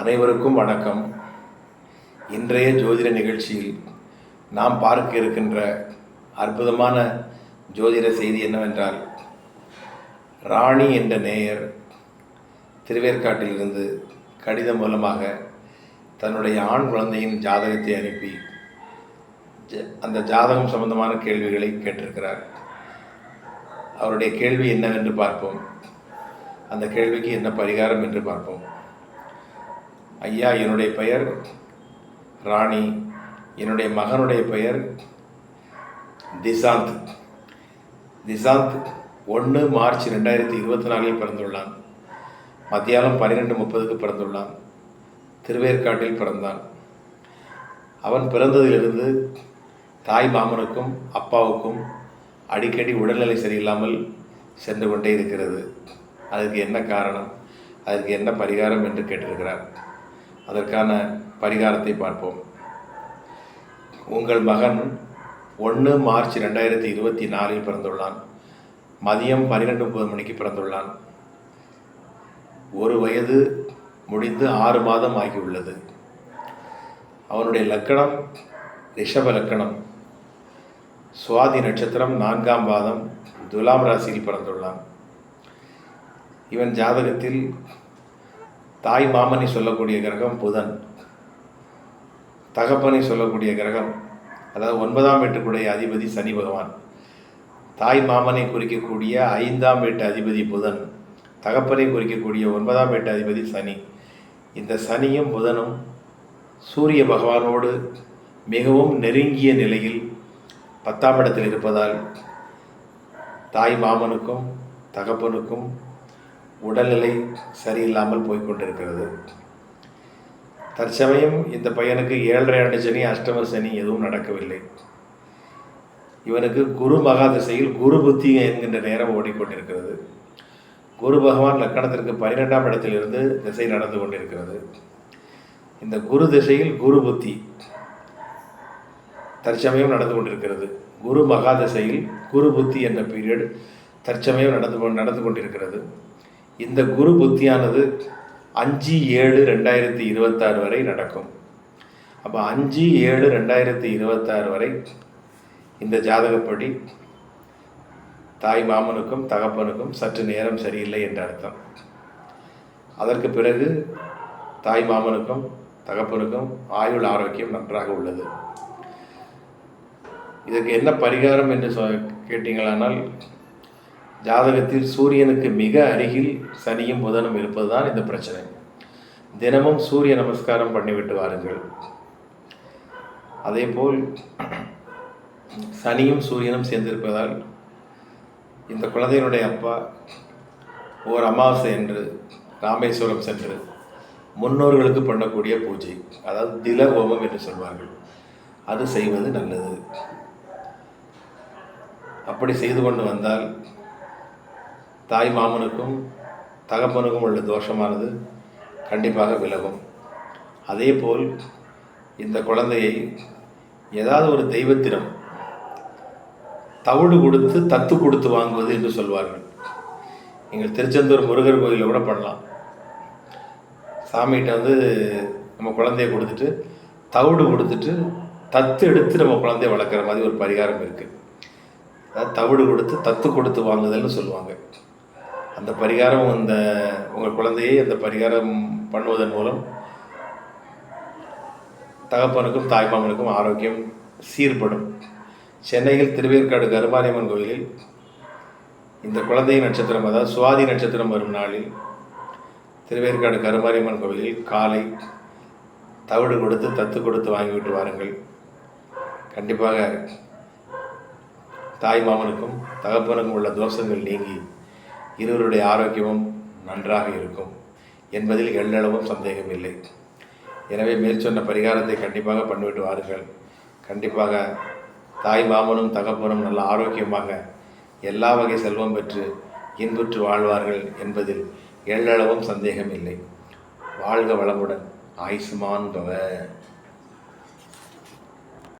அனைவருக்கும் வணக்கம். இன்றைய ஜோதிட நிகழ்ச்சியில் நாம் பார்க்க இருக்கின்ற அற்புதமான ஜோதிட செய்தி என்னவென்றால் ராணி என்ற நேயர் திருவேற்காட்டிலிருந்து கடிதம் மூலமாக தன்னுடைய ஆண் குழந்தையின் ஜாதகத்தை அனுப்பி அந்த ஜாதகம் சம்பந்தமான கேள்விகளை கேட்டிருக்கிறார். அவருடைய கேள்வி என்னவென்று பார்ப்போம். அந்த கேள்விக்கு என்ன பரிகாரம் என்று பார்ப்போம். ஐயா என்னுடைய பெயர் ராணி. என்னுடைய மகனுடைய பெயர் திசாந்த். திசாந்த் ஒன்று மார்ச் ரெண்டாயிரத்தி இருபத்தி நாலில் பிறந்துள்ளான். மத்தியானம் பன்னிரெண்டு முப்பதுக்கு பிறந்துள்ளான். திருவேற்காட்டில் பிறந்தான். அவன் பிறந்ததிலிருந்து தாய் மாமனுக்கும் அப்பாவுக்கும் அடிக்கடி உடல்நிலை சரியில்லாமல் சென்று கொண்டே இருக்கிறது. அதற்கு என்ன காரணம்? அதற்கு என்ன பரிகாரம் என்று கேட்டிருக்கிறார். அதற்கான பரிகாரத்தை பார்ப்போம். உங்கள் மகன் ஒன்று மார்ச் ரெண்டாயிரத்தி இருபத்தி நாலில் பிறந்துள்ளான். மதியம் பன்னிரெண்டு முப்பது மணிக்கு பிறந்துள்ளான். ஒரு வயது முடிந்து ஆறு மாதம் ஆகியுள்ளது. அவனுடைய லக்கணம் ரிஷப லக்கணம். சுவாதி நட்சத்திரம் நான்காம் பாதம் துலாம் ராசியில் பிறந்துள்ளான். இவன் ஜாதகத்தில் தாய் மாமனை சொல்லக்கூடிய கிரகம் புதன். தகப்பனை சொல்லக்கூடிய கிரகம் அதாவது ஒன்பதாம் வீட்டுக்குடைய அதிபதி சனி பகவான். தாய் மாமனை குறிக்கக்கூடிய ஐந்தாம் வீட்டு அதிபதி புதன் தகப்பனை குறிக்கக்கூடிய ஒன்பதாம் வீட்டு அதிபதி சனி. இந்த சனியும் புதனும் சூரிய பகவானோடு மிகவும் நெருங்கிய நிலையில் பத்தாம் இடத்தில் இருப்பதால் தாய் மாமனுக்கும் தகப்பனுக்கும் உடல்நிலை சரியில்லாமல் போய்கொண்டிருக்கிறது தற்சமயம் இந்த பையனுக்கு ஏழரை ஆண்டு சனி அஷ்டம சனி எதுவும் நடக்கவில்லை. இவனுக்கு குரு மகா திசையில் குரு புத்தி என்கின்ற நேரம் ஓடிக்கொண்டிருக்கிறது. குரு பகவான் லக்கணத்திற்கு பன்னிரெண்டாம் இடத்திலிருந்து திசை நடந்து கொண்டிருக்கிறது. இந்த குரு திசையில் குரு புத்தி தற்சமயம் நடந்து கொண்டிருக்கிறது. குரு மகா திசையில் குரு புத்தி என்ற பீரியட் தற்சமயம் நடந்து கொ- நடந்து கொண்டிருக்கிறது. இந்த குரு புத்தியானது அஞ்சு ஏழு ரெண்டாயிரத்தி இருபத்தாறு வரை நடக்கும். அப்போ அஞ்சு ஏழு ரெண்டாயிரத்தி இருபத்தாறு வரை இந்த ஜாதகப்படி தாய் மாமனுக்கும் தகப்பனுக்கும் சற்று நேரம் சரியில்லை என்ற அர்த்தம். அதற்கு பிறகு தாய் மாமனுக்கும் தகப்பனுக்கும் ஆயுள் ஆரோக்கியம் நன்றாக உள்ளது. இதற்கு என்ன பரிகாரம் என்று சொ கேட்டீங்களானால் ஜாதகத்தில் சூரியனுக்கு மிக அருகில் சனியும் புதனும் இருப்பதுதான் இந்த பிரச்சனை. தினமும் சூரிய நமஸ்காரம் பண்ணிவிட்டு வாருங்கள். அதேபோல் சனியும் சூரியனும் சேர்ந்திருப்பதால் இந்த குழந்தையினுடைய அப்பா ஓர் அமாவாசை என்று ராமேஸ்வரம் சென்று முன்னோர்களுக்கு பண்ணக்கூடிய பூஜை அதாவது தில ஹோமம் என்று சொல்வார்கள். அது செய்வது நல்லது. அப்படி செய்து கொண்டு வந்தால் தாய் மாமனுக்கும் தகப்பனுக்கும் உள்ள தோஷமானது கண்டிப்பாக விலகும். அதே போல் இந்த குழந்தையை ஏதாவது ஒரு தெய்வத்திடம் தவிடு கொடுத்து தத்து கொடுத்து வாங்குவது என்று சொல்வார்கள். எங்கள் திருச்செந்தூர் முருகர் கோயிலில் கூட பண்ணலாம். சாமிகிட்ட வந்து நம்ம குழந்தைய கொடுத்துட்டு தவிடு கொடுத்துட்டு தத்து எடுத்து நம்ம குழந்தைய வளர்க்குற மாதிரி ஒரு பரிகாரம் இருக்குது அதாவது தவிடு கொடுத்து தத்து கொடுத்து வாங்குதல்னு சொல்லுவாங்க. அந்த பரிகாரம் அந்த உங்கள் குழந்தையை அந்த பரிகாரம் பண்ணுவதன் மூலம் தகப்பனுக்கும் தாய்மாமனுக்கும் ஆரோக்கியம் சீர்படும். சென்னையில் திருவேற்காடு கருமாரியம்மன் கோயிலில் இந்த குழந்தை நட்சத்திரம் அதாவது சுவாதி நட்சத்திரம் வரும் நாளில் திருவேற்காடு கருமாரியம்மன் கோவிலில் காலை தவிடு கொடுத்து தத்து கொடுத்து வாங்கிவிட்டு வாருங்கள். கண்டிப்பாக தாய் மாமனுக்கும் தகப்பனுக்கும் உள்ள தோஷங்கள் நீங்கி இருவருடைய ஆரோக்கியமும் நன்றாக இருக்கும் என்பதில் எள்ளளவும் சந்தேகம் இல்லை எனவே மேற்சொன்ன பரிகாரத்தை கண்டிப்பாக பண்ணிவிட்டு வாருங்கள். கண்டிப்பாக தாய் மாமனும் தகப்பனும் நல்ல ஆரோக்கியமாக எல்லா வகை செல்வம் பெற்று இன்புற்று வாழ்வார்கள் என்பதில் எள்ளளவும் சந்தேகம் இல்லை வாழ்க வளமுடன் ஆயுஷ்மான் பவ.